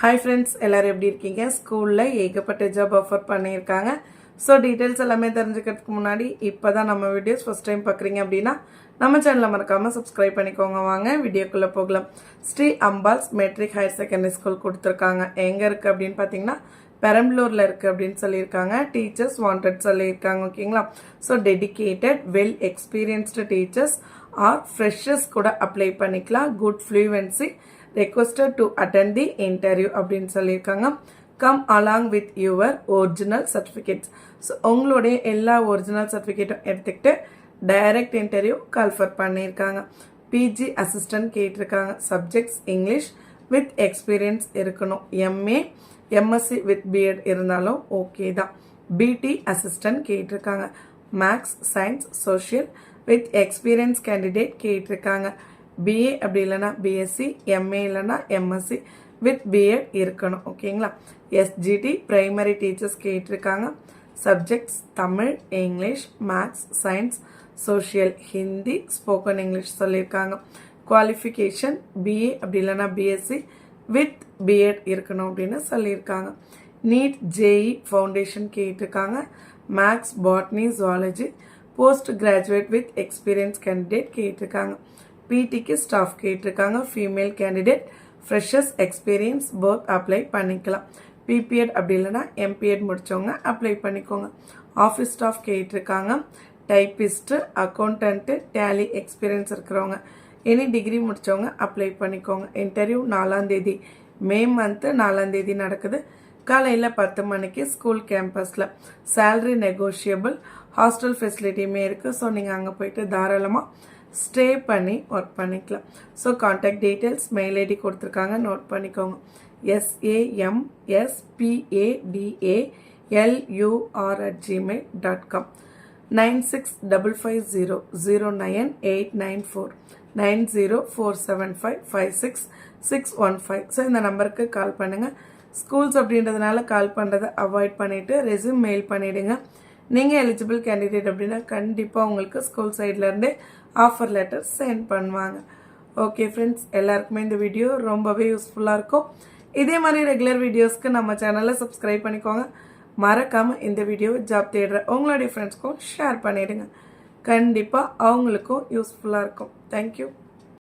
Hi friends எல்லோரும் எப்படி இருக்கீங்க? ஸ்கூலில் ஏகப்பட்ட ஜாப் ஆஃபர் பண்ணியிருக்காங்க. ஸோ டீட்டெயில்ஸ் எல்லாமே தெரிஞ்சுக்கிறதுக்கு முன்னாடி இப்போ தான் நம்ம வீடியோஸ் ஃபஸ்ட் டைம் பார்க்குறீங்க அப்படின்னா நம்ம சேனலை மறக்காமல் சப்ஸ்கிரைப் பண்ணிக்கோங்க. வாங்க வீடியோக்குள்ளே போகலாம். Shri Ambals matric higher secondary school கொடுத்துருக்காங்க. எங்கே இருக்குது அப்படின்னு பார்த்தீங்கன்னா பெரம்பலூரில் இருக்குது அப்படின்னு சொல்லியிருக்காங்க. டீச்சர்ஸ் வாண்டட் சொல்லியிருக்காங்க ஓகேங்களா? So dedicated well experienced teachers or freshers கூட அப்ளை பண்ணிக்கலாம். Good fluency requested to attend the interview அப்படின்னு சொல்லியிருக்காங்க. Come along with your original certificates so உங்களுடைய எல்லா ஒரிஜினல் சர்டிஃபிகேட்டும் எடுத்துக்கிட்டு டைரக்ட் இன்டர்வியூ கால்ஃபர் பண்ணியிருக்காங்க. பிஜி அசிஸ்டன்ட் கேட்டிருக்காங்க. சப்ஜெக்ட்ஸ் இங்கிலீஷ் வித் எக்ஸ்பீரியன்ஸ் இருக்கணும். எம்ஏ எம்எஸ்சி வித் பிஎட் இருந்தாலும் ஓகே தான். பிடி அசிஸ்டன்ட் கேட்டிருக்காங்க. Maths science social with experience candidate கேட்டிருக்காங்க. பிஏ அப்படி இல்லைன்னா பிஎஸ்சி எம்ஏ இல்லைன்னா எம்எஸ்சி வித் பிஎட் இருக்கணும் ஓகேங்களா? எஸ்ஜிடி பிரைமரி டீச்சர்ஸ் கேட்டிருக்காங்க. Subjects Tamil English maths science social Hindi spoken English சொல்லியிருக்காங்க. குவாலிஃபிகேஷன் பிஏ அப்படி இல்லைன்னா பிஎஸ்சி வித் பிஎட் இருக்கணும் அப்படின்னு சொல்லியிருக்காங்க. நீட் ஜேஇ ஃபவுண்டேஷன் கேட்டிருக்காங்க. Maths botany zoology post graduate with experience candidate கேட்டிருக்காங்க. பிடிக்கு ஸ்டாஃப் கேட்டிருக்காங்க. Female candidate freshers experience both apply பண்ணிக்கலாம். பிபிஎட் அப்படி இல்லைன்னா எம்பிஎட் முடித்தவங்க அப்ளை பண்ணிக்கோங்க. ஆஃபீஸ் ஸ்டாஃப் கேட்டிருக்காங்க. டைப்பிஸ்ட்டு அக்கௌண்டன்ட்டு டேலி எக்ஸ்பீரியன்ஸ் இருக்கிறவங்க. எனி டிகிரி முடித்தவங்க அப்ளை பண்ணிக்கோங்க. இன்டர்வியூ நாலாந்தேதி மே மந்த்து நாலாந்தேதி நடக்குது. காலையில் பத்து மணிக்கு ஸ்கூல் கேம்பஸில் சேல்ரி நெகோஷியபிள் ஹாஸ்டல் ஃபெசிலிட்டியுமே இருக்குது ஸோ நீங்கள் அங்கே போயிட்டு தாராளமாக ஸ்டே பண்ணி ஒர்க் பண்ணிக்கலாம். So contact details mail ID கொடுத்துருக்காங்க நோட் பண்ணிக்கோங்க. S A M S P A D A L U R at Gmail dot com nine six double five zero zero nine eight nine four nine zero four seven five five six six one five so இந்த நம்பருக்கு கால் பண்ணுங்கள் schools அப்படின்றதுனால கால் பண்ணுறதை avoid பண்ணிவிட்டு resume mail பண்ணிவிடுங்க நீங்கள் eligible candidate அப்படின்னா கண்டிப்பாக உங்களுக்கு ஸ்கூல் சைட்லேருந்தே ஆஃபர் லெட்டர் சென்ட் பண்ணுவாங்க. ஓகே ஃப்ரெண்ட்ஸ் எல்லாருக்குமே இந்த வீடியோ ரொம்பவே யூஸ்ஃபுல்லாக இருக்கும். இதே மாதிரி ரெகுலர் வீடியோஸ்க்கு நம்ம சேனலை சப்ஸ்கிரைப் பண்ணிக்கோங்க. மறக்காமல் இந்த வீடியோ ஜாப் தேடுற உங்களுடைய ஃப்ரெண்ட்ஸ்க்கும் ஷேர் பண்ணிவிடுங்க கண்டிப்பாக அவங்களுக்கும் யூஸ்ஃபுல்லாக இருக்கும். தேங்க்யூ